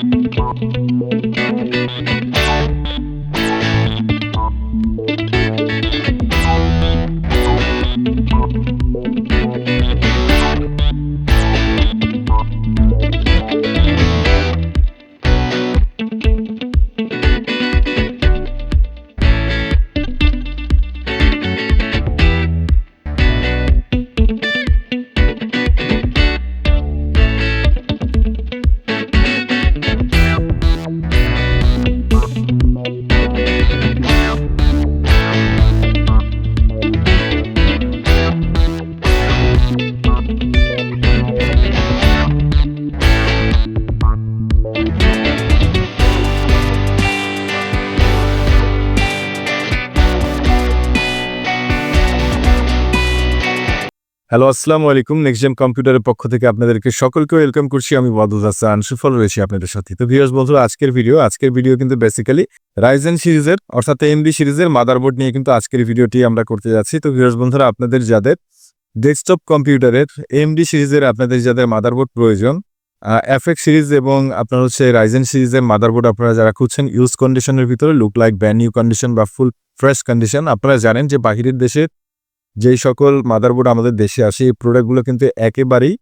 Música hello আসসালামু আলাইকুম। Next কম্পিউটারের পক্ষ থেকে আপনাদেরকে সকলকে ওয়েলকাম করছি। আমি ওয়াদুদ হাসান, সুফল রয়েছি আপনাদের সাথে। তো ভিউয়ার্স বন্ধুরা, আজকের ভিডিও আজকের ভিডিও কিন্তু বেসিক্যালি রাইজেন সিরিজের, অর্থাৎ এমডি সিরিজের মাদারবোর্ড নিয়ে কিন্তু আজকের ভিডিওটি আমরা করতে যাচ্ছি। তো ভিউয়ার্স বন্ধুরা, আপনাদের যাদের ডেস্কটপ কম্পিউটারের এমডি সিরিজের আপনাদের যাদের মাদারবোর্ড প্রয়োজন এফএক্স সিরিজ এবং আপনার হচ্ছে রাইজেন সিরিজের মাদারবোর্ড আপনারা যারা খুঁজছেন ইউজ কন্ডিশনের ভিতরে look like brand new condition বা ফুল ফ্রেশ কন্ডিশন আপনারা জানেন যে বাহিরের দেশের যেই সকল মাদারবোর্ড আমাদের দেশে আসে, এই প্রোডাক্টগুলো কিন্তু একেবারেই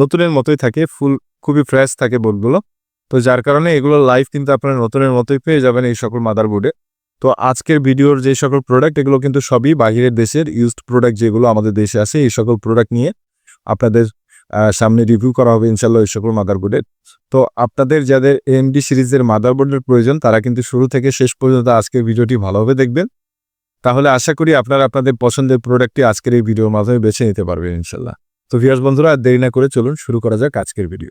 নতুনের মতোই থাকে ফুল খুবই ফ্রেশ থাকে বোর্ডগুলো তো যার কারণে এগুলো লাইভ কিন্তু আপনারা নতুনের মতোই পেয়ে যাবেন এই সকল মাদারবোর্ডে তো আজকের ভিডিওর যে সকল প্রোডাক্ট এগুলো কিন্তু সবই বাহিরের দেশের ইউজড প্রোডাক্ট যেগুলো আমাদের দেশে আসে, এই সকল প্রোডাক্ট নিয়ে আপনাদের সামনে রিভিউ করা হবে ইনশাল্লাহ এই সকল মাদারবোর্ডের তো আপনাদের যাদের এমডি সিরিজের মাদারবোর্ডের প্রয়োজন, তারা কিন্তু শুরু থেকে শেষ পর্যন্ত আজকের ভিডিওটি ভালোভাবে দেখবেন। তাহলে আশা করি আপনারা আপনাদের পছন্দের প্রোডাক্টটি আজকের এই ভিডিওর মাধ্যমে বেছে নিতে পারবেন ইনশাল্লাহ তো ভিয়ার্স বন্ধুরা, আর দেরি না করে চলুন শুরু করা যাক আজকের ভিডিও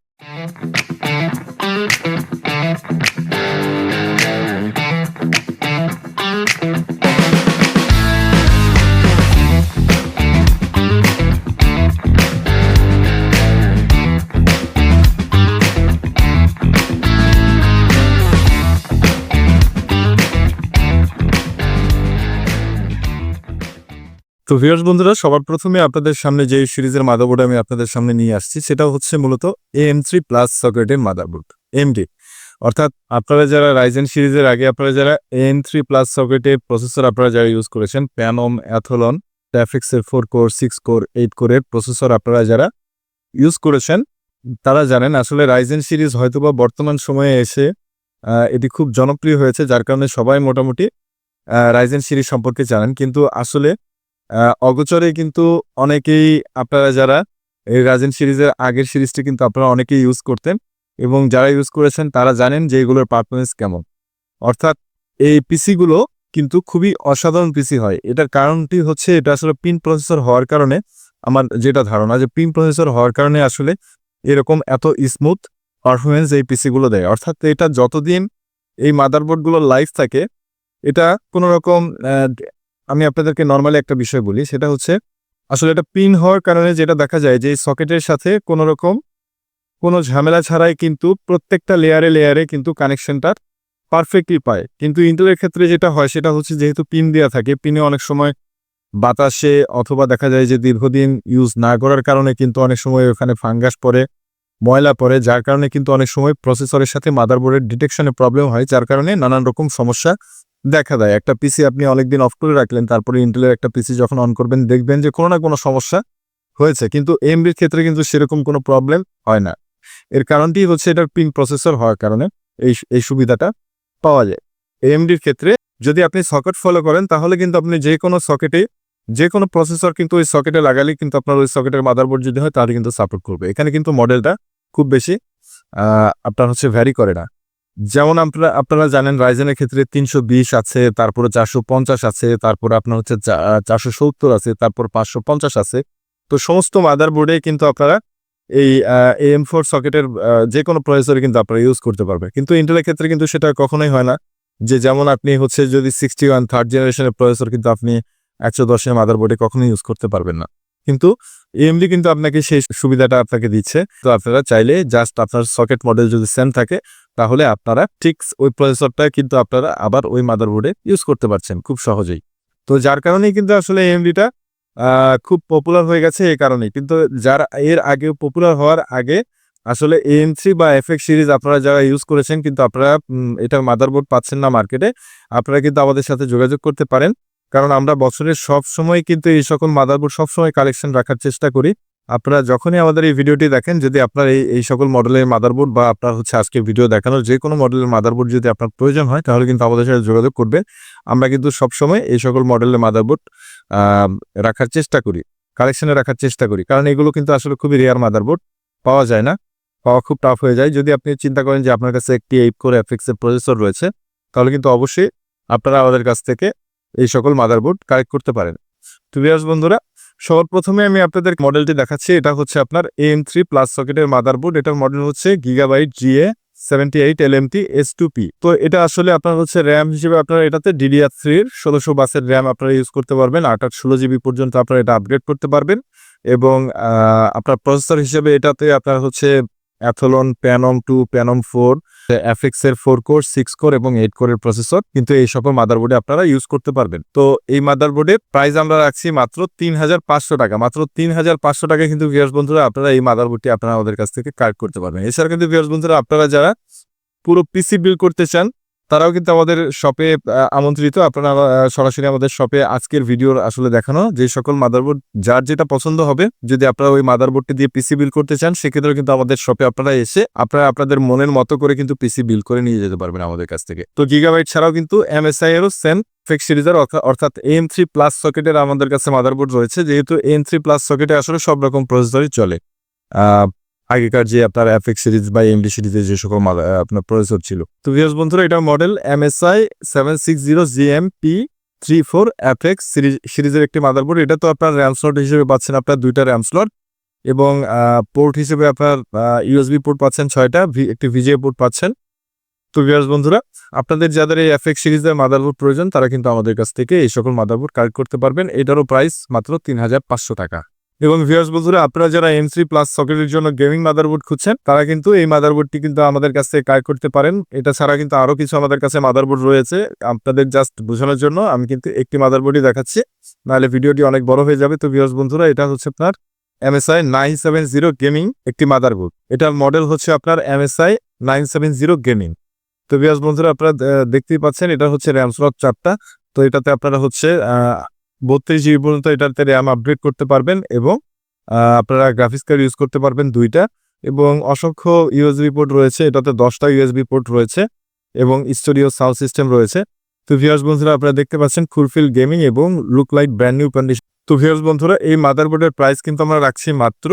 তো ভিউয়ার্স বন্ধুরা, সবার প্রথমে আপনাদের সামনে যে সিরিজের মাদারবোর্ড আমি আপনাদের সামনে নিয়ে আসছি, সেটা হচ্ছে মূলত এম থ্রি প্লাস সকেটের মাদারবোর্ড এমডি অর্থাৎ আপনারা যারা রাইজেন সিরিজের আগে, আপনারা যারা এন থ্রি প্লাস সকেটের প্রসেসর আপনারা যারা ইউজ করেছেন Phenom Athlon ট্যাফিক্সের four core six core eight কোরের প্রসেসর আপনারা যারা ইউজ করেছেন, তারা জানেন আসলে রাইজেন সিরিজ হয়তোবা বর্তমান সময়ে এসে এটি খুব জনপ্রিয় হয়েছে, যার কারণে সবাই মোটামুটি রাইজেন সিরিজ সম্পর্কে জানেন। কিন্তু আসলে অগোচরে কিন্তু অনেকেই আপনারা যারা এই রাজেন সিরিজের আগের সিরিজটি কিন্তু আপনারা অনেকেই ইউজ করতেন এবং যারা ইউজ করেছেন তারা জানেন যে এগুলোর পারফরমেন্স কেমন। অর্থাৎ এই পিসিগুলো কিন্তু খুবই অসাধারণ পিসি হয়। এটার কারণটি হচ্ছে এটা আসলে পিন প্রসেসর হওয়ার কারণে আমার যেটা ধারণা যে পিন প্রসেসর হওয়ার কারণে আসলে এরকম এত স্মুথ পারফরমেন্স এই পিসিগুলো দেয়। অর্থাৎ এটা যতদিন এই মাদারবোর্ডগুলোর লাইফ থাকে, এটা কোনো রকম আমি আপনাদেরকে নর্মালি একটা বিষয় বলি, সেটা হচ্ছে আসলে এটা পিন হওয়ার কারণে যেটা দেখা যায় যে সকেটের সাথে কোনো রকম কোনো ঝামেলা ছাড়াই কিন্তু প্রত্যেকটা লেয়ারে লেয়ারে কিন্তু কানেকশনটা পারফেক্টলি পায়। কিন্তু ইন্টেলের ক্ষেত্রে যেটা হয়, সেটা হচ্ছে যেহেতু পিন দেওয়া থাকে পিনে অনেক সময় বাতাসে অথবা দেখা যায় যে দীর্ঘদিন ইউজ না করার কারণে কিন্তু অনেক সময় ওখানে ফাঙ্গাস পড়ে, ময়লা পরে যার কারণে কিন্তু অনেক সময় প্রসেসরের সাথে মাদারবোর্ডের ডিটেকশনে প্রবলেম হয়, যার কারণে নানান রকম সমস্যা দেখা দেয়। একটা পিসি আপনি অনেকদিন অফ করে রাখলেন, তারপরে ইন্টেলের একটা পিসি যখন অন করবেন, দেখবেন যে কোনো না কোনো সমস্যা হয়েছে। কিন্তু এমবির ক্ষেত্রে কিন্তু সেরকম কোনো প্রবলেম হয় না। এর কারণটি হচ্ছে এটার পিন প্রসেসর হওয়ার কারণে এই এই সুবিধাটা পাওয়া যায়। এমডির ক্ষেত্রে যদি আপনি সকেট ফলো করেন, তাহলে কিন্তু আপনি যে কোনো সকেটে যে কোনো প্রসেসর কিন্তু ওই সকেটে লাগালে কিন্তু আপনার ওই সকেটের মাদারবোর্ড যদি হয় তাহলে কিন্তু সাপোর্ট করবে। এখানে কিন্তু মডেলটা খুব বেশি আপনার হচ্ছে ভ্যারি করে না। যেমন আপনারা আপনারা জানেন রাইজেনের ক্ষেত্রে তিনশো বিশ আছে, তারপরে চারশো পঞ্চাশ আছে, তারপর আপনার হচ্ছে চারশো সত্তর আছে, তারপর পাঁচশো পঞ্চাশ আছে। তো সমস্ত মাদারবোর্ডে কিন্তু আপনারা এই এম ফোর সকেটের যে কোনো প্রসেসরে কিন্তু আপনারা ইউজ করতে পারবে কিন্তু ইন্টেলের ক্ষেত্রে কিন্তু সেটা কখনোই হয় না যে যেমন আপনি হচ্ছে যদি সিক্সটি ওয়ান থার্ড জেনারেশনের প্রসেসর কিন্তু আপনি একশো দশের মাদারবোর্ডে কখনোই ইউজ করতে পারবেন না। কিন্তু এমডি কিন্তু আপনাকে সেই সুবিধাটা আপনাকে দিচ্ছে। তো আপনারা চাইলে জাস্ট আপনার সকেট মডেল যদি সেম থাকে, তাহলে আপনারা ঠিক ওই প্রসেসরটা কিন্তু আপনারা আবার ওই মাদারবোর্ডে ইউজ করতে পারছেন খুব সহজেই। তো যার কারণেই কিন্তু আসলে এমডিটা খুব পপুলার হয়ে গেছে এই কারণেই। কিন্তু যারা এর আগে পপুলার হওয়ার আগে আসলে এএম থ্রি বা এফএক্স সিরিজ আপনারা যারা ইউজ করেছেন, কিন্তু আপনারা এটার মাদারবোর্ড পাচ্ছেন না মার্কেটে আপনারা কিন্তু আমাদের সাথে যোগাযোগ করতে পারেন। কারণ আমরা বছরের সব সময় কিন্তু এই সকল মাদারবোর্ড সবসময় কালেকশন রাখার চেষ্টা করি। আপনারা যখনই আমাদের এই ভিডিওটি দেখেন, যদি আপনার এই এই সকল মডেলের মাদারবোর্ড বা আপনার হচ্ছে আজকে ভিডিও দেখানোর যে কোনো মডেলের মাদারবোর্ড যদি আপনার প্রয়োজন হয়, তাহলে কিন্তু আমাদের সাথে যোগাযোগ করবেন। আমরা কিন্তু সবসময় এই সকল মডেলের মাদারবোর্ড রাখার চেষ্টা করি কালেকশনে রাখার চেষ্টা করি। কারণ এগুলো কিন্তু আসলে খুবই রেয়ার মাদারবোর্ড পাওয়া যায় না। পাওয়া খুব টাফ হয়ে যায়। যদি আপনি চিন্তা করেন যে আপনার কাছে একটি এইট কোর এফএক্স এর প্রসেসর রয়েছে, তাহলে কিন্তু অবশ্যই আপনারা আমাদের কাছ থেকে এই সকল মাদারবোর্ড কালেক্ট করতে পারেন। তো বিয়াস বন্ধুরা সবার প্রথমে আমি আপনাদের মডেলটি দেখাচ্ছি। এটা হচ্ছে আপনার এম থ্রি প্লাস সকেটের মাদারবোর্ড এটার মডেল হচ্ছে Gigabyte GA seventy eight L M T S two P তো এটা আসলে আপনার হচ্ছে র্যাম হিসেবে আপনার এটাতে ডিডিআর থ্রির ষোলোশো বাসের র্যাম আপনারা ইউজ করতে পারবেন। আট আট ষোলো জিবি পর্যন্ত আপনারা এটা আপগ্রেড করতে পারবেন। এবং আপনার প্রসেসর হিসেবে এটাতে আপনার হচ্ছে Athlon Phenom two Phenom four FX এর ফোর কোর সিক্স কোর এবং এইট কোরের প্রসেসর কিন্তু এই সকল মাদারবোর্ডে আপনারা ইউজ করতে পারবেন। তো এই মাদারবোর্ডের প্রাইস আমরা রাখছি মাত্র তিন হাজার পাঁচশো টাকা। মাত্র তিন হাজার পাঁচশো টাকা কিন্তু ভিউয়ার্স বন্ধুরা আপনারা এই মাদার মাদারবোর্ডটি আপনারা আমাদের কাছ থেকে কার্ড করতে পারবেন। এছাড়া কিন্তু ভিউয়ার্স বন্ধুরা আপনারা যারা পুরো পিসি বিল্ড করতে চান তারাও কিন্তু আমাদের শপে আমন্ত্রিত। আপনারা সরাসরি আমাদের শপে আজকের ভিডিওর আসলে দেখানো। যে সকল মাদারবোর্ড যার যেটা পছন্দ হবে, যদি আপনারা ওই মাদারবোর্ডটি দিয়ে পিসি বিল করতে চান, সেক্ষেত্রেও কিন্তু আমাদের শপে আপনারা এসে আপনারা, আপনাদের মনের মতো করে কিন্তু পিসি বিল করে নিয়ে যেতে পারবেন আমাদের কাছ থেকে। তো গিগাবাইট ছাড়াও কিন্তু এমএসআই এরও সেম ফেক সিরিজের অর্থাৎ এম থ্রি প্লাস সকেটের আমাদের কাছে মাদারবোর্ড রয়েছে। যেহেতু এম থ্রি প্লাস সকেটে আসলে সব রকম প্রসেসরই চলে। আগেকার যে আপনার এফএক্স সিরিজ বা এমডি সিরিজের যে সকল আপনার প্রসেসর ছিল। তো ভিউয়ার্স বন্ধুরা, এটা model MSI seven six zero GM P three four FX series সিরিজের একটি মাদারবোর্ড এটা তো আপনার র্যাম স্লট হিসেবে পাচ্ছেন আপনার দুইটা র্যাম স্লট এবং পোর্ট হিসেবে আপনার ইউএসবি পোর্ট পাচ্ছেন ছয়টা একটি ভিজিএ পোর্ট পাচ্ছেন। তো ভিউয়ার্স বন্ধুরা, আপনাদের যাদের এই এফএক্স সিরিজের মাদারবোর্ড প্রয়োজন, তারা কিন্তু আমাদের কাছ থেকে এই সকল মাদারবোর্ড কালেক্ট করতে পারবেন। এটারও প্রাইস মাত্র তিন হাজার পাঁচশো টাকা। এবং ভিউয়ার্স বন্ধুরা, আপনারা যারা এম থ্রি প্লাস সকেটের জন্য গেমিং মাদারবোর্ড খুঁজছেন, তারা কিন্তু এই মাদারবোর্ডটি কিন্তু আমাদের কাছ থেকে কালেক্ট করতে পারেন। এটা ছাড়া কিন্তু আরও কিছু আমাদের কাছে মাদারবোর্ড রয়েছে। আপনাদের জাস্ট বোঝানোর জন্য আমি কিন্তু একটি মাদারবোর্ডই দেখাচ্ছি। নাহলে ভিডিওটি অনেক বড় হয়ে যাবে। তো ভিউয়ার্স বন্ধুরা, এটা হচ্ছে আপনার MSI nine seven zero gaming একটি মাদারবোর্ড এটার মডেল হচ্ছে আপনার MSI nine seven zero gaming তো ভিউয়ার্স বন্ধুরা, আপনারা দেখতেই পাচ্ছেন, এটা হচ্ছে র্যাম স্লট চারটা। তো এটাতে আপনারা হচ্ছে বত্রিশ জিবি পর্যন্ত এটাতে র্যাম আপগ্রেড করতে পারবেন এবং আপনারা গ্রাফিক্স কার্ড ইউজ করতে পারবেন দুইটা এবং অসংখ্য ইউএসবি পোর্ট রয়েছে, এটাতে দশটা ইউএসবি পোর্ট রয়েছে এবং স্টুডিও সাউন্ড সিস্টেম রয়েছে। তো ভিউয়ার্স বন্ধুরা, আপনারা দেখতে পাচ্ছেন ফুলফিল গেমিং এবং look like brand new condition তো ভিউয়ার্স বন্ধুরা, এই মাদারবোর্ডের প্রাইস কিন্তু আমরা রাখছি মাত্র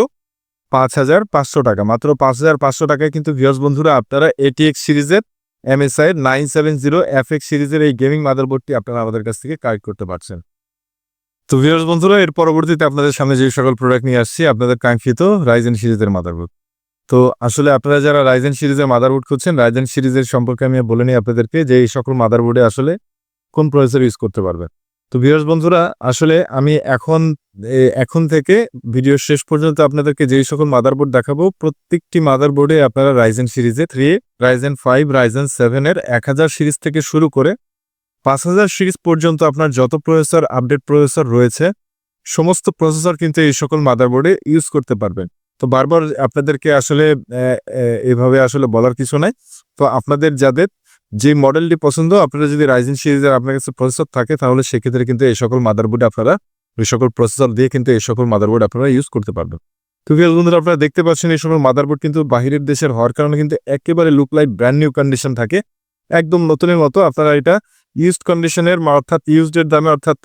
পাঁচ হাজার পাঁচশো টাকা। মাত্র পাঁচ হাজার পাঁচশো টাকায় কিন্তু ভিউয়ার্স বন্ধুরা, আপনারা এটিএক্স সিরিজের MSI nine seven zero F সিরিজের এই গেমিং মাদারবোর্ডটি আপনারা আমাদের কাছ থেকে কালেক্ট করতে পারছেন। তো ভিউয়ার্স বন্ধুরা, এর পরবর্তীতে আপনাদের সামনে যে সকল প্রোডাক্ট নিয়ে আসছি, আপনাদের কাঙ্ক্ষিত রাইজেন সিরিজের মাদারবোর্ড তো আসলে আপনারা যারা রাইজেন সিরিজের মাদারবোর্ড খুঁজছেন রাইজেন সিরিজের সম্পর্কে আমি বলে নিই আপনাদেরকে যে এই সকল মাদারবোর্ডে আসলে কোন প্রসেসর ইউজ করতে পারবেন। তো ভিউয়ার্স বন্ধুরা, আসলে আমি এখন এখন থেকে ভিডিও শেষ পর্যন্ত আপনাদেরকে যেই সকল মাদারবোর্ড দেখাবো, প্রত্যেকটি মাদারবোর্ডে আপনারা রাইজেন সিরিজে থ্রি রাইজেন ফাইভ রাইজেন সেভেনের এক হাজার সিরিজ থেকে শুরু করে পাঁচ হাজার সিরিজ পর্যন্ত আপনার যত প্রসেসর, আপডেট প্রসেসর রয়েছে, সমস্ত প্রসেসর কিন্তু এই সকল মাদারবোর্ডে ইউজ করতে পারবেন। তো বারবার আপনাদেরকে আসলে এভাবে আসলে বলার কিছু নাই। তো আপনাদের যাদের যে মডেলটি পছন্দ, আপনারা যদি রাইজেন সিরিজের আপনার কাছে প্রসেসর থাকে, তাহলে সেক্ষেত্রে কিন্তু এই সকল মাদারবোর্ডে আপনারা ওই সকল প্রসেসর দিয়ে কিন্তু এই সকল মাদারবোর্ড আপনারা ইউজ করতে পারবেন। তো বন্ধুরা, আপনারা দেখতে পাচ্ছেন এই সকল মাদারবোর্ড কিন্তু বাহিরের দেশের হওয়ার কারণে কিন্তু একেবারে look like brand new condition থাকে। একদম নতুনের মতো আপনারা এটা ইউজড কন্ডিশনের অর্থাৎ ইউজড এর দামে অর্থাৎ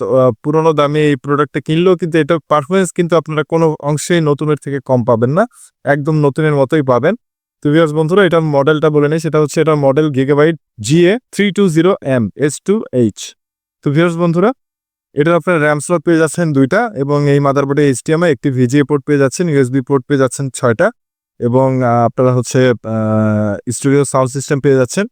পুরোনো দামে এই প্রোডাক্টটা কিনলেও কিন্তু এটা পারফরমেন্স কিন্তু আপনারা কোনো অংশেই নতুনের থেকে কম পাবেন না। একদম নতুনের মতোই পাবেন। তো ভিউয়ার্স বন্ধুরা, এটার মডেলটা বলে নেই, সেটা হচ্ছে এটার model Gigabyte GA three two zero M S two H তো ভিউয়ার্স বন্ধুরা, এটার আপনার র্যাম স্লট পেয়ে যাচ্ছেন দুইটা এবং এই মাদারবোর্ডে এইচটিএমআই একটি ভিজিএ পোর্ট পেয়ে যাচ্ছেন ইউএসবি পোর্ট পেয়ে যাচ্ছেন ছয়টা এবং আপনারা হচ্ছে স্টুডিও সাউন্ড সিস্টেম পেয়ে যাচ্ছেন।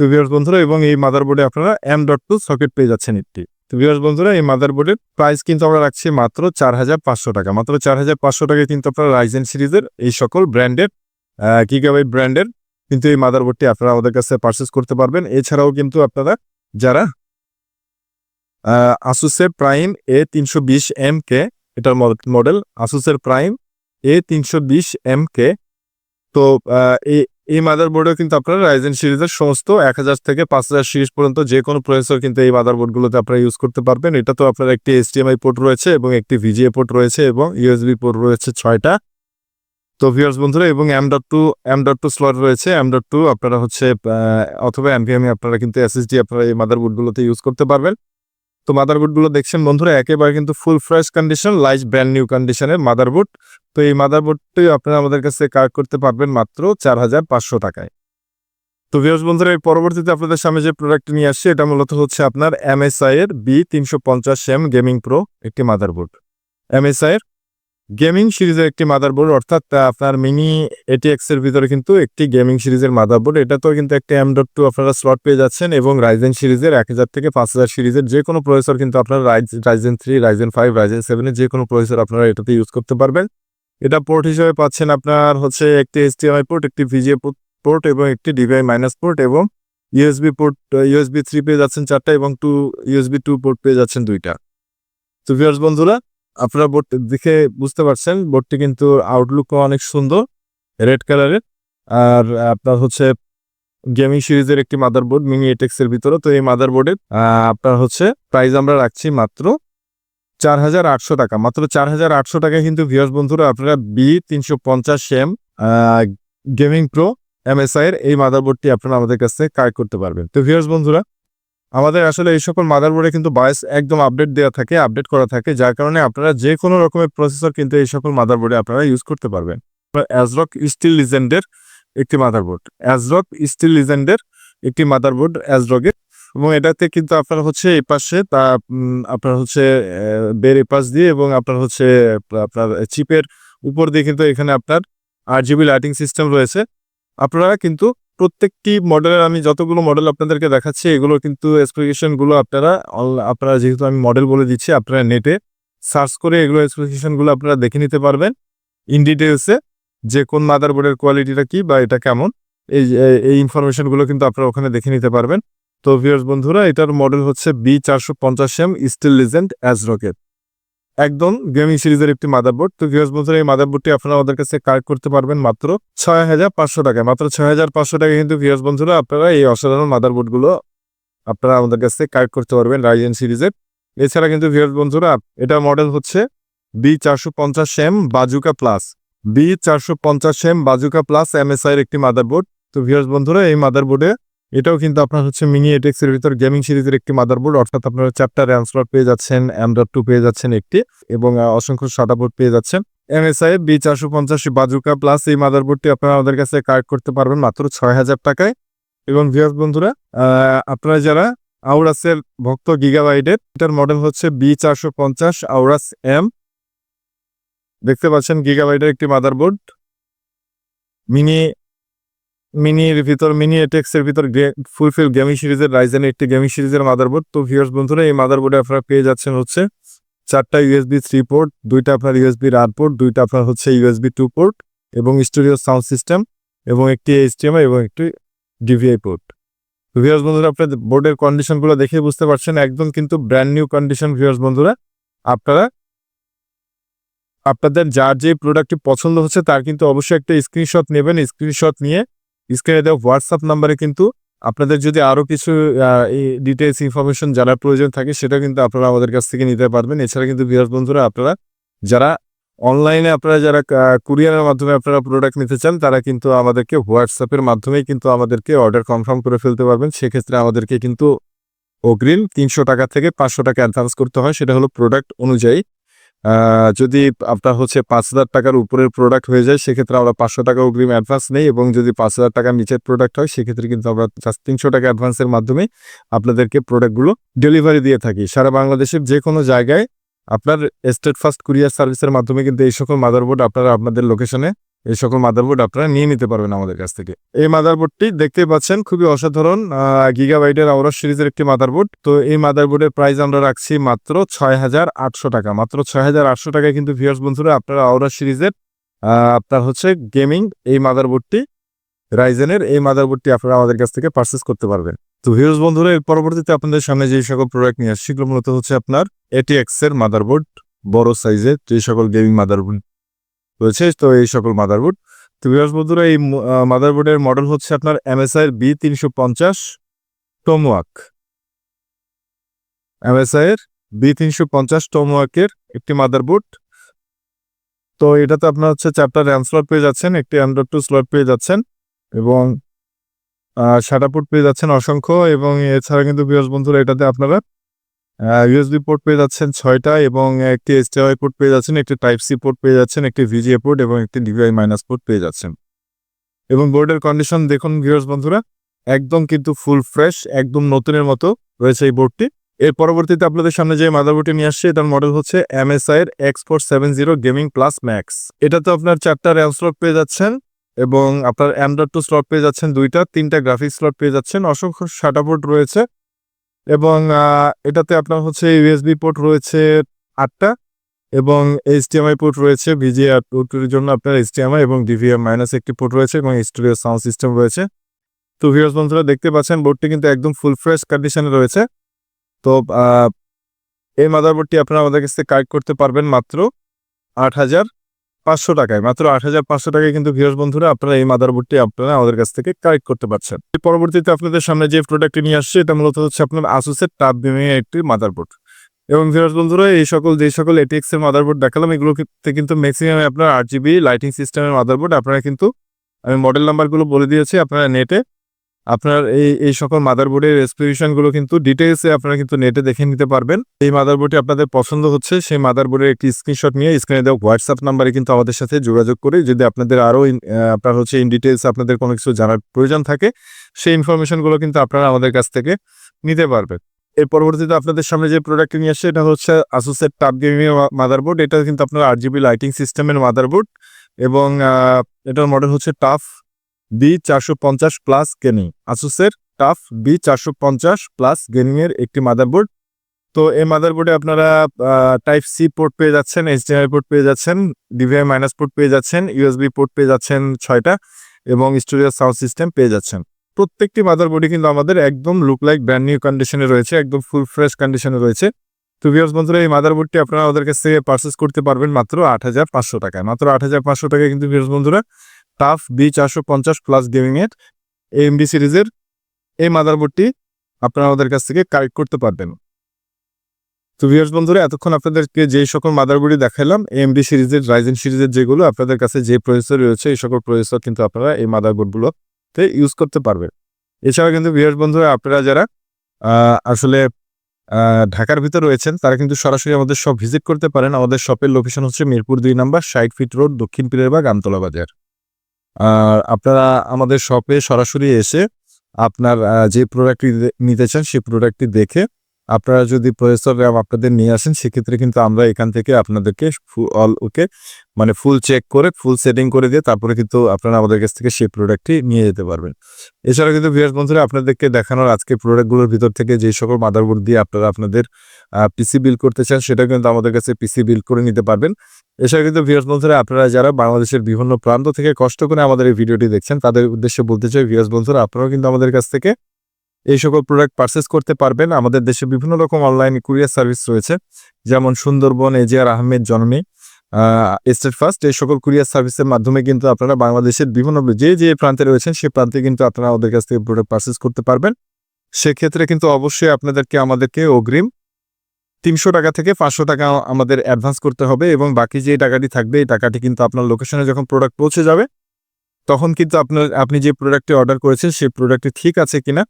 তো ভিউয়ার্স বন্ধুরা, এবং এই মাদারবোর্ডে আপনারা এম ডট টু সকেট পেয়ে যাচ্ছেন একটি। তো ভিউয়ার্স বন্ধুরা, এই মাদারবোর্ডের প্রাইস কিন্তু আমরা রাখছি মাত্র চার হাজার পাঁচশো টাকা। মাত্র চার হাজার পাঁচশো টাকায় কিন্তু আপনারা রাইজেন সিরিজের এই সকল ব্র্যান্ডের গিগাবাইট ব্র্যান্ডের কিন্তু এই মাদারবোর্ডটি আপনারা আমাদের কাছে পারচেস করতে পারবেন। এছাড়াও কিন্তু আপনারা যারা আসুসের প্রাইম এ তিনশো বিশ এম কে এটার মডেল আসুসের প্রাইম এ তিনশো বিশ এম কে তো এই এই মাদারবোর্ডেও কিন্তু আপনারা রাইজেন সিরিজের সমস্ত এক হাজার থেকে পাঁচ হাজার সিরিজ পর্যন্ত যে কোনো প্রসেসর কিন্তু এই মাদারবোর্ডগুলোতে আপনারা ইউজ করতে পারবেন। এটা তো আপনার একটি এইচডিএমআই পোর্ট রয়েছে এবং একটি ভিজিএ পোর্ট রয়েছে এবং ইউএসবি পোর্ট রয়েছে ছয়টা। তো ভিউয়ার্স বন্ধুরা, এবং M dot two M dot two slot রয়েছে। এম ডট টু আপনারা হচ্ছে অথবা এমপিএমই আপনারা কিন্তু এসএসডি আপনারা এই মাদারবোর্ডগুলোতে ইউজ করতে পারবেন। তো মাদারবোর্ডগুলো দেখছেন বন্ধুরা, একেবারে কিন্তু full fresh condition light brand new কন্ডিশনের মাদারবোর্ড তো এই মাদারবোর্ডটি আপনারা আমাদের কাছে কালেক্ট করতে পারবেন মাত্র চার হাজার পাঁচশো টাকায়। তো ভিউয়ার্স বন্ধুরা, এই পরবর্তীতে আপনাদের সামনে যে প্রোডাক্টটি নিয়ে আসছে, এটা মূলত হচ্ছে আপনার এমএসআই এর বি তিনশো পঞ্চাশ এম গেমিং প্রো একটি মাদারবোর্ড এমএসআই এর গেমিং সিরিজের একটি মাদারবোর্ড, অর্থাৎ আপনার মিনি এটিএক্স এর ভিতরে কিন্তু একটি গেমিং সিরিজের মাদারবোর্ড। এটা তো কিন্তু একটা এম ডট টু আপনারা স্লট পেয়ে যাচ্ছেন এবং রাইজেন সিরিজের এক হাজার থেকে পাঁচ হাজার সিরিজের যে কোনো প্রসেসর কিন্তু আপনারা Ryzen three Ryzen five Ryzen সেভেনের যে কোনো প্রসেসর আপনারা এটাতে ইউজ করতে পারবেন। এটা পোর্ট হিসেবে পাচ্ছেন আপনার হচ্ছে একটি এইচডিএমআই পোর্ট একটি ভিজিএ পোর্ট এবং একটি ডিভিআই মাইনাস পোর্ট এবং ইউএসবি পোর্ট ইউএসবি থ্রি পেয়ে যাচ্ছেন চারটা এবং টু ইউএসবি টু পোর্ট পেয়ে যাচ্ছেন দুইটা। তো বন্ধুরা আপনারা বোর্ড দেখে বুঝতে পারছেন বোর্ডটি কিন্তু আউটলুকও অনেক সুন্দর রেড কালারের আর আপনার হচ্ছে গেমিং সিরিজের একটি মাদারবোর্ড মিনি এটেক্স এর ভিতরে। তো এই মাদার মাদারবোর্ডের আপনার হচ্ছে প্রাইস আমরা রাখছি মাত্র চার হাজার আটশো টাকা। মাত্র চার হাজার আটশো টাকায় কিন্তু ভিউয়ার্স বন্ধুরা, আপনারা বি তিনশো পঞ্চাশ এম গেমিং প্রো এমএসআই এর এই মাদারবোর্ডটি আপনারা আমাদের কাছ কালেক্ট করতে পারবেন। তো ভিউয়ার্স বন্ধুরা আমাদের আসলে এই সকল মাদারবোর্ডে কিন্তু বায়াস একদম আপডেট দেওয়া থাকে আপডেট করা থাকে, যার কারণে আপনারা যে কোনো রকমের প্রসেসর কিন্তু এই সকল মাদারবোর্ডে আপনারা ইউজ করতে পারবেন। অ্যাজরক স্টিল লিজেন্ডের একটি মাদারবোর্ড অ্যাজরক স্টিল লিজেন্ডের একটি মাদারবোর্ড অ্যাজরকের এবং এটাতে কিন্তু আপনার হচ্ছে এই পাশে তা আপনার হচ্ছে বের এই পাশ দিয়ে এবং আপনার হচ্ছে, আপনার চিপের উপর দিয়ে কিন্তু এখানে আপনার আর জিবি লাইটিং সিস্টেম রয়েছে। আপনারা কিন্তু প্রত্যেকটি মডেলের আমি যতগুলো মডেল আপনাদেরকে দেখাচ্ছি, এগুলো কিন্তু স্পেসিফিকেশনগুলো আপনারা আপনারা যেহেতু আমি মডেল বলে দিচ্ছি, আপনারা নেটে সার্চ করে এগুলো স্পেসিফিকেশনগুলো আপনারা দেখে নিতে পারবেন ইন ডিটেলসে যে কোন মাদারবোর্ডের কোয়ালিটিটা কি বা এটা কেমন। এই এই ইনফরমেশনগুলো কিন্তু আপনারা ওখানে দেখে নিতে পারবেন। তো ভিউয়ার্স বন্ধুরা, এটার মডেল হচ্ছে বি চারশো পঞ্চাশ M steel legend ASRock একদম গেমিং সিরিজের একটি মাদারবোর্ড। তো ভিউয়ার্স বন্ধুরা, এই মাদারবোর্ডটি আপনারা আমাদের কাছে কালেক্ট করতে পারবেন মাত্র ছয় হাজার পাঁচশো টাকায়। মাত্র ছয় হাজার পাঁচশো টাকায় কিন্তু ভিউয়ার্স বন্ধুরা, আপনারা এই অসাধারণ মাদারবোর্ডগুলো আপনারা আমাদের কাছে কালেক্ট করতে পারবেন রাইজেন সিরিজের। এছাড়া কিন্তু ভিউয়ার্স বন্ধুরা, এটা মডেল হচ্ছে বি চারশো পঞ্চাশ এম বাজুকা প্লাস বি চারশো পঞ্চাশ এম বাজুকা প্লাস এমএসআই এর একটি মাদারবোর্ড। তো ভিউয়ার্স বন্ধুরা, এই মাদারবোর্ডে এটাও কিন্তু আপনার হচ্ছে মিনি এটেক্স এর ভিতর গেমিং সিরিজের একটি মাদারবোর্ড অর্থাৎ আপনারা চারটা র্যাম পেয়ে যাচ্ছেন ডট টু পেয়ে যাচ্ছেন একটি, এবং অসংখ্য সাদা বোর্ড পেয়ে যাচ্ছেন। এমএসআই বি চারশো পঞ্চাশ বাজুকা প্লাস এই মাদারবোর্ডটি আপনারা আমাদের কাছে কার্ড করতে পারবেন মাত্র ছয় হাজার টাকায়। এবং ভিউয়ার্স বন্ধুরা আপনারা যারা আউরাসের ভক্ত গিগাবাইটের এটার মডেল হচ্ছে বি চারশো পঞ্চাশ আউরাস এম দেখতে পাচ্ছেন গিগাবাইটের একটি মাদারবোর্ড মিনি মিনির ভিতর মিনি এটেক্স এর ভিতর ফুলফিল গেমিং সিরিজের রাইজেন একটি গেমিং সিরিজের মাদারবোর্ড তো ভিউয়ার্স বন্ধুরা, এই মাদারবোর্ডে আপনারা পেয়ে যাচ্ছেন হচ্ছে চারটা ইউএসবি থ্রি পোর্ট দুইটা আপনার ইউএসবি আর পোর্ট দুইটা আপনার হচ্ছে ইউএসবি টু পোর্ট এবং স্টুডিও সাউন্ড সিস্টেম এবং একটি এইচডিএমআই এবং একটি ডিভিআই পোর্ট ভিউয়ার্স বন্ধুরা আপনার বোর্ডের কন্ডিশনগুলো দেখে বুঝতে পারছেন, একদম কিন্তু ব্র্যান্ড নিউ কন্ডিশন ভিউয়ার্স বন্ধুরা। আপনারা, আপনাদের যার যে প্রোডাক্টটি পছন্দ হচ্ছে, তার কিন্তু অবশ্যই একটা স্ক্রিনশট নেবেন। স্ক্রিনশট নিয়ে স্ক্রিনে দেওয়া হোয়াটসঅ্যাপ নাম্বারে কিন্তু আপনাদের যদি আরও কিছু ডিটেলস ইনফরমেশন জানার প্রয়োজন থাকে, সেটা কিন্তু আপনারা আমাদের কাছ থেকে নিতে পারবেন। এছাড়া কিন্তু বিহার বন্ধুরা, আপনারা যারা অনলাইনে আপনারা যারা কুরিয়ারের মাধ্যমে আপনারা প্রোডাক্ট নিতে চান, তারা কিন্তু আমাদেরকে হোয়াটসঅ্যাপের মাধ্যমেই কিন্তু আমাদেরকে অর্ডার কনফার্ম করে ফেলতে পারবেন। সেক্ষেত্রে আমাদেরকে কিন্তু অগ্রিম তিনশো টাকা থেকে পাঁচশো টাকা অ্যাডভান্স করতে হয়। সেটা হলো প্রোডাক্ট অনুযায়ী। যদি আপনার হচ্ছে পাঁচ হাজার টাকার উপরের প্রোডাক্ট হয়ে যায়, সেক্ষেত্রে আমরা পাঁচশো টাকা অগ্রিম অ্যাডভান্স নেই এবং যদি পাঁচ হাজার টাকার নিচের প্রোডাক্ট হয়, সেক্ষেত্রে কিন্তু আমরা তিনশো টাকা অ্যাডভান্সের মাধ্যমে আপনাদেরকে প্রোডাক্টগুলো ডেলিভারি দিয়ে থাকি। সারা বাংলাদেশের যে কোনো জায়গায় আপনার স্টেট ফার্স্ট কুরিয়ার সার্ভিসের মাধ্যমে কিন্তু এই সকল মাদারবোর্ড আপনারা আপনাদের লোকেশনে এই সকল মাদারবোর্ড আপনারা নিয়ে নিতে পারবেন আমাদের কাছ থেকে। এই মাদারবোর্ডটি দেখতে পাচ্ছেন, খুবই অসাধারণ গিগাবাইটের আওরাস সিরিজের একটি মাদারবোর্ড তো এই মাদারবোর্ডের প্রাইস আমরা রাখছি মাত্র ছয় হাজার আটশো টাকা। মাত্র ছয় হাজার আটশো টাকায় কিন্তু ভিউয়ার্স বন্ধুরা, আপনারা আওরাস সিরিজের আপনার হচ্ছে গেমিং এই মাদারবোর্ডটি রাইজেনের এই মাদারবোর্ডটি আপনারা আমাদের কাছ থেকে পারচেস করতে পারবেন। তো ভিউয়ার্স বন্ধুরা, এর পরবর্তীতে আপনাদের সামনে যে সকল প্রোডাক্ট নিয়ে আসছি মূলত হচ্ছে আপনার এটিএক্স এর মাদারবোর্ড বড় সাইজের যে সকল গেমিং মাদারবোর্ড রয়েছে। তো এই সকল মাদারবোর্ড তো বিরাজ বন্ধুরা, এই মাদারবোর্ডের মডেল হচ্ছে আপনার এমএসআই বি তিনশো পঞ্চাশ টোমওয়াক এমএসআই এর বি তিনশো পঞ্চাশ টোমওয়াকের একটি মাদারবোর্ড তো এটাতে আপনার হচ্ছে চারটা র্যাম স্লট পেয়ে যাচ্ছেন, একটি অ্যান্ড্রয়েড টু স্লট পেয়ে যাচ্ছেন এবং শাটাপুট পেয়ে যাচ্ছেন অসংখ্য এবং এছাড়া কিন্তু বিরাজ বন্ধুরা, এটাতে আপনারা ইউএসবি পোর্ট পেয়ে যাচ্ছেন ছয়টা এবং একটি এসটিআই পোর্ট পেয়ে যাচ্ছেন, একটি টাইপ সি পোর্ট পেয়ে যাচ্ছেন, একটি ভিজিএ পোর্ট এবং একটি ডিভিআই মাইনাস পোর্ট পেয়ে যাচ্ছেন। এবং বোর্ডের কন্ডিশন দেখুন ভিউয়ার্স বন্ধুরা, একদম কিন্তু ফুল ফ্রেশ একদম নতুনের মতো রয়েছে এই বোর্ডটি এর পরবর্তীতে আপনাদের সামনে যে মাদারবোর্ডটি নিয়ে আসছে, এটার মডেল হচ্ছে এমএসআই এর X four seven zero gaming plus max এটাতে আপনার চারটা র্যাম স্লট পেয়ে যাচ্ছেন এবং আপনার অ্যান্ড্রয়েড টু স্লট পেয়ে যাচ্ছেন দুইটা, তিনটা গ্রাফিক্স স্লট পেয়ে যাচ্ছেন, অসংখ্য শাটা পোর্ট রয়েছে। এবং এটাতে আপনার হচ্ছে ইউএসবি পোর্ট রয়েছে আটটা এবং এইচডিএমআই পোর্ট রয়েছে ভিজিআর পোর্টের জন্য আপনার এইচডিএমআই এবং ডিভিএম মাইনাস একটি পোর্ট রয়েছে এবং স্টুডিও সাউন্ড সিস্টেম রয়েছে। তো ভিউয়ার্স বন্ধুরা দেখতে পাচ্ছেন বোর্ডটি কিন্তু একদম ফুল ফ্রেশ কন্ডিশনে রয়েছে। তো এই মাদারবোর্ডটি আপনারা আমাদের কাছ থেকে কালেক্ট করতে পারবেন মাত্র আট হাজার পাঁচশো টাকায়, মাত্র আট হাজার পাঁচশো টাকায় কিন্তু ভিউয়ার্স বন্ধুরা আপনারা এই মাদারবোর্ডটি আপনারা আমাদের কাছ থেকে কালেক্ট করতে পারছেন। পরবর্তীতে আপনাদের সামনে যে প্রোডাক্টটি নিয়ে আসছে, এটা মূলত হচ্ছে আপনার আসুসের টাপ এর একটি মাদারবোর্ড। এবং ভিউয়ার্স বন্ধুরা, এই সকল, যে সকল এটিএক্স এর মাদার মাদারবোর্ড দেখালাম, এগুলোতে কিন্তু ম্যাক্সিমাম আপনার আট জিবি লাইটিং সিস্টেমের মাদারবোর্ড। আপনারা কিন্তু, আমি মডেল নাম্বারগুলো বলে দিয়েছি, আপনারা নেটে আপনার এই এই সকল মাদারবোর্ডেরগুলো কিন্তু ডিটেলসে আপনারা কিন্তু নেটে দেখে নিতে পারবেন। এই মাদারবোর্ডটি আপনাদের পছন্দ হচ্ছে, সেই মাদারবোর্ডের একটি স্ক্রিনশট নিয়ে স্ক্রিনে দেওয়া হোয়াটসঅ্যাপ নাম্বারে কিন্তু আমাদের সাথে যোগাযোগ করে যদি আপনাদের আরও আপনার হচ্ছে ইন ডিটেলস আপনাদের কোনো কিছু জানার প্রয়োজন থাকে, সেই ইনফরমেশনগুলো কিন্তু আপনারা আমাদের কাছ থেকে নিতে পারবেন। এর পরবর্তীতে আপনাদের সামনে যে প্রোডাক্টটি নিয়ে আসছে, এটা হচ্ছে আসুসের টাপ গেমিং মাদারবোর্ড এটা কিন্তু আপনার আট জিবি লাইটিং সিস্টেমের মাদারবোর্ড এবং এটার মডেল হচ্ছে টাফ বি চারশো পঞ্চাশ প্লাস গেমিং আসুসের টাফ বি চারশো পঞ্চাশ প্লাস গেমিং এর একটি মাদারবোর্ড তো এই মাদারবোর্ডে আপনারা টাইপ সি পোর্ট পেয়ে যাচ্ছেন এইচডিএমআই পোর্ট পেয়ে যাচ্ছেন ডিভিআই মাইনাস পোর্ট পেয়ে যাচ্ছেন ইউএসবি পোর্ট পেয়ে যাচ্ছেন ছয়টা এবং স্টুডিও সাউন্ড সিস্টেম পেয়ে যাচ্ছেন। প্রত্যেকটি মাদারবোর্ডই কিন্তু আমাদের একদম লুক লাইক ব্র্যান্ড নিউ কন্ডিশনে রয়েছে, একদম ফুল ফ্রেশ কন্ডিশনে রয়েছে। তো ভিউয়ার্স বন্ধুরা, এই মাদারবোর্ডটি আপনারা আমাদের কাছ থেকে পারচেস করতে পারবেন মাত্র আট হাজার পাঁচশো টাকায়। মাত্র আট হাজার পাঁচশো টাকায় কিন্তু ভিউয়ার্স বন্ধুরা টাফ বি চারশো পঞ্চাশ প্লাস গেমিং এর এমবি সিরিজের এই মাদারবোর্ডটি আপনারা আমাদের কাছ থেকে কালেক্ট করতে পারবেন। তো ভিউয়ার্স বন্ধুরা, এতক্ষণ আপনাদেরকে যে সকল মাদারবোর্ডই দেখালাম এমডি সিরিজের রাইজেন সিরিজের যেগুলো, আপনাদের কাছে যে প্রসেসর রয়েছে, এই সকল প্রসেসর কিন্তু আপনারা এই মাদারবোর্ডগুলোতে ইউজ করতে পারবেন। এছাড়া কিন্তু ভিউয়ার্স বন্ধুরা, আপনারা যারা আসলে ঢাকার ভিতর রয়েছেন, তারা কিন্তু সরাসরি আমাদের শপ ভিজিট করতে পারেন। আমাদের শপের লোকেশন হচ্ছে মিরপুর দুই নাম্বার, ষাট ফিট রোড দক্ষিণ পীরেরবাগ আমতলা বাজার। আপনারা আমাদের শপে সরাসরি এসে আপনার যে প্রোডাক্টটি নিতে চান সেই প্রোডাক্টটি দেখে আপনারা যদি প্রসেসর র্যাম আপনাদের নিয়ে আসেন, সেক্ষেত্রে কিন্তু আমরা এখান থেকে আপনাদেরকে অল ওকে মানে ফুল চেক করে ফুল সেটিং করে দিয়ে তারপরে কিন্তু আপনারা আমাদের কাছ থেকে সেই প্রোডাক্টটি নিয়ে যেতে পারবেন। এছাড়া কিন্তু ভিয়ার্স বন্ধুরা, আপনাদেরকে দেখানোর আজকে প্রোডাক্টগুলোর ভিতর থেকে যে সকল মাদারবোর্ড দিয়ে আপনারা আপনাদের পিসি বিল করতে চান সেটা কিন্তু আমাদের কাছে পিসি বিল করে নিতে পারবেন। এছাড়া কিন্তু ভিয়ার্স বন্ধুরা, আপনারা যারা বাংলাদেশের বিভিন্ন প্রান্ত থেকে কষ্ট করে আমাদের এই ভিডিওটি দেখছেন, তাদের উদ্দেশ্যে বলতে চাই ভিয়ার্স বন্ধুরা, আপনারাও কিন্তু আমাদের কাছ থেকে এই সকল প্রোডাক্ট পারচেস করতে পারবেন। আমাদের দেশে বিভিন্ন রকম অনলাইন কুরিয়ার সার্ভিস রয়েছে। যেমন সুন্দরবন, এজিআর আহমেদ জননী স্টেট ফার্স্ট এই সকল কুরিয়ার সার্ভিসের মাধ্যমে কিন্তু আপনারা বাংলাদেশের বিভিন্ন যে যে প্রান্তে রয়েছেন সেই প্রান্তে কিন্তু আপনারা ওদের কাছ থেকে প্রোডাক্ট পারচেস করতে পারবেন। সেক্ষেত্রে কিন্তু অবশ্যই আপনাদেরকে আমাদেরকে অগ্রিম তিনশো টাকা থেকে পাঁচশো টাকা আমাদের অ্যাডভান্স করতে হবে এবং বাকি যে টাকাটি থাকবে, এই টাকাটি কিন্তু আপনার লোকেশনে যখন প্রোডাক্ট পৌঁছে যাবে, তখন কিন্তু আপনার, আপনি যে প্রোডাক্টটি অর্ডার করেছেন, সেই প্রোডাক্টটি ঠিক আছে কিনা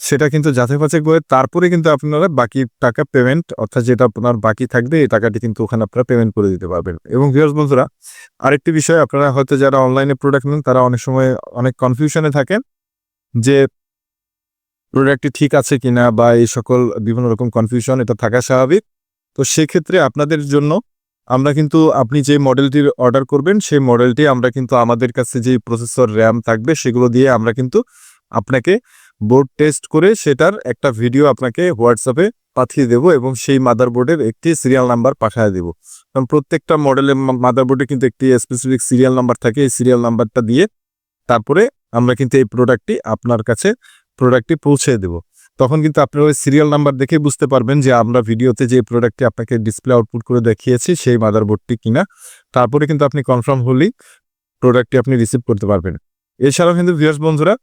সেটা কিন্তু যাচাই বাছাই করে তারপরে কিন্তু আপনারা বাকি টাকা পেমেন্ট অর্থাৎ যেটা আপনার বাকি থাকবে, এই টাকাটি কিন্তু ওখানে আপনারা পেমেন্ট করে দিতে পারবেন। এবং ভিউয়ার্স বন্ধুরা, আরেকটি বিষয়, আপনারা হয়তো যারা অনলাইনে প্রোডাক্ট নেন, তারা অনেক সময় অনেক কনফিউশনে থাকেন যে প্রোডাক্টটি ঠিক আছে কিনা বা এই সকল বিভিন্ন রকম কনফিউশন এটা থাকা স্বাভাবিক। তো সেক্ষেত্রে আপনাদের জন্য আমরা কিন্তু আপনি যে মডেলটির অর্ডার করবেন, সেই মডেলটি আমরা কিন্তু আমাদের কাছে যে প্রসেসর র্যাম থাকবে, সেগুলো দিয়ে আমরা কিন্তু আপনাকে বোর্ড টেস্ট করে সেটার একটা ভিডিও আপনাকে হোয়াটসঅ্যাপে পাঠিয়ে দেব এবং সেই মাদারবোর্ডের একটি সিরিয়াল নাম্বার পাঠিয়ে দেব। কারণ প্রত্যেকটা মডেলের মাদারবোর্ডে কিন্তু একটি স্পেসিফিক সিরিয়াল নাম্বার থাকে, এই সিরিয়াল নাম্বারটা দিয়ে তারপরে আমরা কিন্তু এই প্রোডাক্টটি আপনার কাছে প্রোডাক্টটি পৌঁছে দেব। তখন কিন্তু আপনার ওই সিরিয়াল নাম্বার দেখে বুঝতে পারবেন যে আমরা ভিডিওতে যে প্রোডাক্টটি আপনাকে ডিসপ্লে আউটপুট করে দেখিয়েছি, সেই মাদারবোর্ডটি কিনা। তারপরে কিন্তু আপনি কনফার্ম হলেই প্রোডাক্টটি আপনি রিসিভ করতে পারবেন। এছাড়াও কিন্তু ভিউয়ার্স বন্ধুরা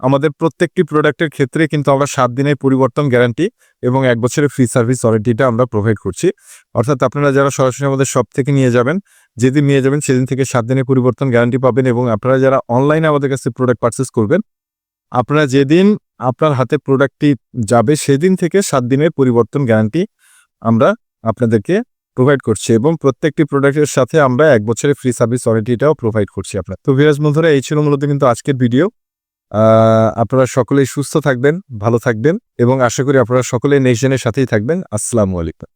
আমাদের প্রত্যেকটি প্রোডাক্টের ক্ষেত্রে কিন্তু আমরা সাত দিনের পরিবর্তন গ্যারান্টি এবং এক বছরের ফ্রি সার্ভিস ওয়ারেন্টিটা আমরা প্রোভাইড করছি। অর্থাৎ আপনারা যারা সরাসরি আমাদের শপ থেকে নিয়ে যাবেন, যেদিন নিয়ে যাবেন সেদিন থেকে সাত দিনের পরিবর্তন গ্যারান্টি পাবেন এবং আপনারা যারা অনলাইনে আমাদের কাছে প্রোডাক্ট পারচেস করবেন, আপনারা যেদিন আপনার হাতে প্রোডাক্টটি যাবে সেদিন থেকে সাত দিনের পরিবর্তন গ্যারান্টি আমরা আপনাদেরকে প্রোভাইড করছি এবং প্রত্যেকটি প্রোডাক্টের সাথে আমরা এক বছরের ফ্রি সার্ভিস ওয়ারেন্টিটাও প্রোভাইড করছি আপনার। তো ভিরাজ বন্ধুরা, এই ছিল মূলত কিন্তু আজকের ভিডিও আপনারা সকলেই সুস্থ থাকবেন, ভালো থাকবেন এবং আশা করি আপনারা সকলেই নেশনের সাথেই থাকবেন। আসসালামু আলাইকুম।